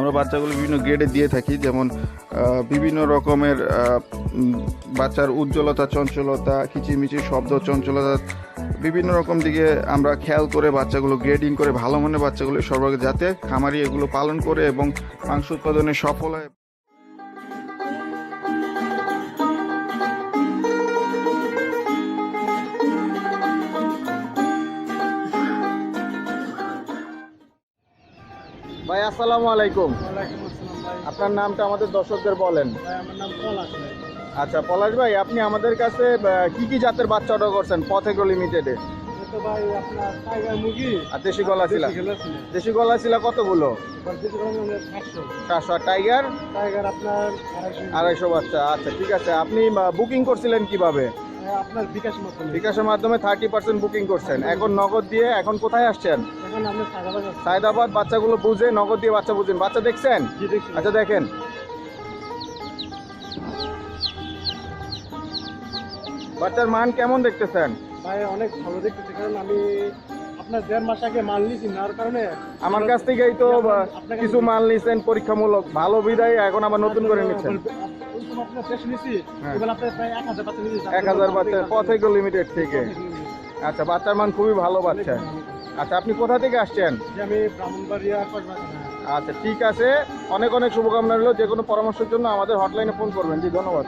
আমরা বাচ্চাগুলো বিভিন্ন গ্রেডে দিয়ে থাকি, যেমন বিভিন্ন রকমের বাচ্চার উজ্জ্বলতা, চঞ্চলতা কিচিরমিচির শব্দ, চঞ্চলতা, বিভিন্ন রকম দিকে আমরা খেয়াল করে বাচ্চাগুলো গ্রেডিং করে ভালো মনে বাচ্চাগুলো সর্বাগে যাতে খামারি এগুলো পালন করে এবং মাংস উৎপাদনে সফল হয়। ভাই আসসালামু আলাইকুম। আপনার নামটা আমাদের দর্শকদের বলেন। আচ্ছা পলাশ ভাই আপনি আমাদের কাছে কি কি জাতের বাচ্চা অর্ডার করছেন পথেগ্রো লিমিটেডে দেশি গলা ছিল দেশি গলা ছিল। কতগুলো? এবার দেশি গলা 500 চারশো টাইগার টাইগার আপনার আড়াইশো। বাচ্চা। আচ্ছা ঠিক আছে। আপনি বুকিং করছিলেন কীভাবে? আপনার বিকাশের মাধ্যমে? বিকাশের মাধ্যমে থার্টি পার্সেন্ট বুকিং করছেন। এখন নগদ দিয়ে এখন কোথায় আসছেন? সায়দাবাদ বাচ্চাগুলো বুঝে নগদ দিয়ে বাচ্চা বুঝেন। বাচ্চা দেখছেন? আচ্ছা দেখেন। বাচ্চার মান কেমন দেখতেছেন? ভাই অনেক ভালো দেখতেছি। কারণ আমি আপনার দেড় মাস আগে মাল কারণে আমার কাছ থেকেই তো কিছু মাল নিছেন পরীক্ষামূলক ভালো বিদায় এখন আবার নতুন করে নিচ্ছেন। হ্যাঁ। এক হাজার বাচ্চা পথেগ্রো লিমিটেড থেকে। আচ্ছা বাচ্চার মান খুবই ভালো বাচ্চা। আচ্ছা আপনি কোথা থেকে আসছেন? আমি ব্রাহ্মণবাড়িয়া আচ্ছা ঠিক আছে। অনেক অনেক শুভকামনা রইল। যে কোনো পরামর্শের জন্য আমাদের হটলাইনে ফোন করবেন। জি ধন্যবাদ।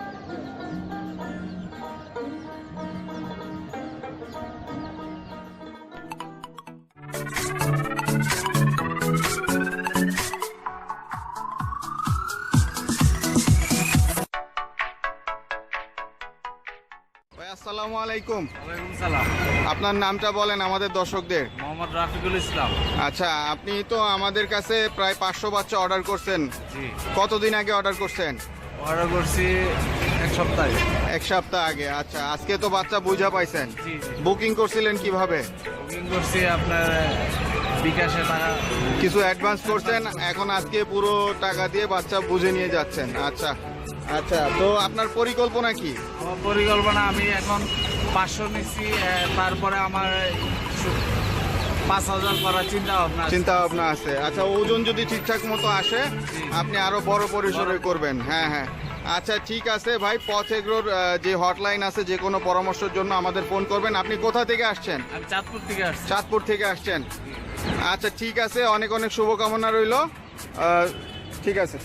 আসসালামু আলাইকুম। সালাম। আপনার নামটা বলেন আমাদের দর্শকদের। মোহাম্মদ রাফিকুল ইসলাম। আচ্ছা আপনি তো আমাদের কাছে প্রায় পাঁচশো বাচ্চা অর্ডার করছেন। কতদিন আগে অর্ডার করছেন? অর্ডার করছি সপ্তাহে। এক সপ্তাহ আগে আচ্ছা আজকে তো বাচ্চা বুঝা পাইছেন। বুকিং করছিলেন কীভাবে? বুকিং করছি আপনার বিকাশে টাকা কিছু অ্যাডভান্স করছেন এখন আজকে পুরো টাকা দিয়ে বাচ্চা বুঝে নিয়ে যাচ্ছেন। আচ্ছা আচ্ছা তো আপনার পরিকল্পনা কি? আমার পরিকল্পনা আমি এখন পাঁচশো নিচ্ছি তারপরে আমার পাঁচ হাজার করার চিন্তা ভাবনা আছে। চিন্তা ভাবনা আছে। আচ্ছা ওজন যদি ঠিকঠাক মতো আসে আপনি আরও বড় পরিসরে করবেন। হ্যাঁ হ্যাঁ। আচ্ছা ঠিক আছে ভাই পথ এগ্রোর যে হটলাইন আছে যে কোনো পরামর্শের জন্য আমাদের ফোন করবেন। আপনি কোথা থেকে আসছেন? আমি চাঁদপুর থেকে আসছি। চাঁদপুর থেকে আসছেন। আচ্ছা ঠিক আছে অনেক অনেক শুভকামনা রইল। ঠিক আছে।